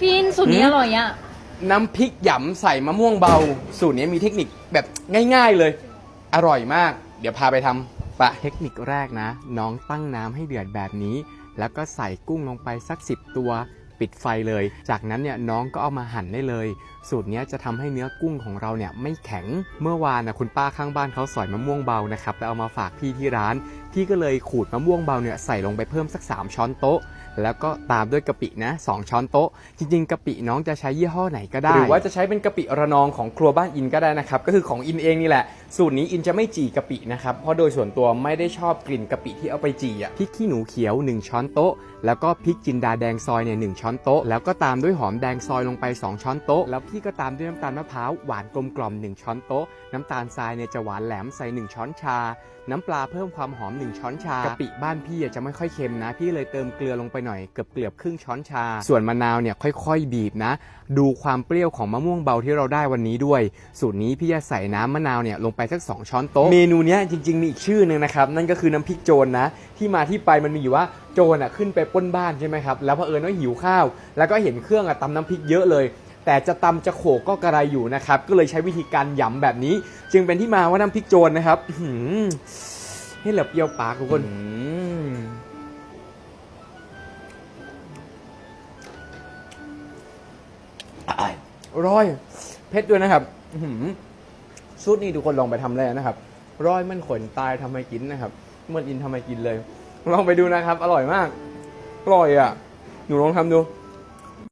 พี่อินสูตรนี้อร่อยอะ น้ำพริกหยำใส่มะม่วงเบา สูตรนี้มีเทคนิคแบบง่าย ๆเลย อร่อยมาก เดี๋ยวพาไปทำปะเทคนิคแรกนะ น้องตั้งน้ำให้เดือดแบบนี้ แล้วก็ใส่กุ้งลงไปสัก10ตัว ปิดไฟเลย จากนั้นเนี่ยน้องก็เอามาหั่นได้เลย สูตรเนี้ยจะทำให้เนื้อกุ้งของเราเนี่ยไม่แข็ง เมื่อวานนะคุณป้าข้างบ้านเขาสอยมะม่วงเบานะครับแล้วเอามาฝากพี่ที่ร้าน พี่ก็เลยขูดมะม่วงเบาเนี่ยใส่ลงไปเพิ่มสัก 3 ช้อนโต๊ะ แล้วก็ตามด้วยกะปินะ2ช้อนโต๊ะ จริงๆกะปิน้องจะใช้ยี่ห้อไหนก็ได้ หรือว่าจะใช้เป็นกะปิระนองของครัวบ้านอินก็ได้นะครับ ก็คือของอินเองนี่แหละ สูตรนี้อินจะไม่จี่กะปินะครับ เพราะโดยส่วนตัวไม่ได้ชอบกลิ่นกะปิที่เอาไปจี่อะพริกขี้หนูเขียว 1 ช้อนโต๊ะ แล้วก็พริกจินดาแดงซอยเนี่ยหช้อนโต๊ะ แล้วก็ตามด้วยหอมแดงซอยลงไป 2 ช้อนโต๊ะ แล้วพี่ก็ตามด้วยน้ำตาลมะพร้าวหวานกลมกล่อม1ช้อนโต๊ะ น้ำตาลทรายเนี่ยจะหวานแหลมใส่ 1 ช้อนชา น้ำปลาเพิ่มความหอม 1 ช้อนชากะปิบ้านพี่จะไม่ค่อยเค็มนะ พี่เลยเติมเกลือลงไปหน่อยเกือบเกือบครึ่งช้อนชา ส่วนมะนาวเนี่ยค่อยๆ บีบนะ ดูความเปรี้ยวของมะม่วงเบาที่เราได้วันนี้ด้วย สูตรนี้พี่จะใส่น้ำมะนาวเนี่ยลงไปสัก 2 ช้อนโต๊ะ เมนูเนี้ยจริง ๆมีอีกชื่อหนึ่งนะครับนั่นก็คือน้ำพริกโจรนะที่มาที่ไปมันมีอยู่ว่า โจรอะขึ้นไปปล้นบ้านใช่ไหมครับ แล้วเผอิญว่าหิวข้าว แล้วก็เห็นเครื่องอะตำน้ำพริกเยอะเลย แต่จะตำจะโขกก็กระไรอยู่นะครับ ก็เลยใช้วิธีการหยำแบบนี้ จึงเป็นที่มาว่าน้ำพริกโจรนะครับอื้อหือให้เหลือเปรี้ยวปากทุกคน อืมอร่อยเผ็ดด้วยนะครับอื้อหือสูตรนี้ทุกคนลองไปทำเลยนะครับร้อยมันขนตายทำไมกินนะครับเหมื่อนอินทำไมกินเลย ลองไปดูนะครับ อร่อยมาก อร่อยอะ หนูลองทำดู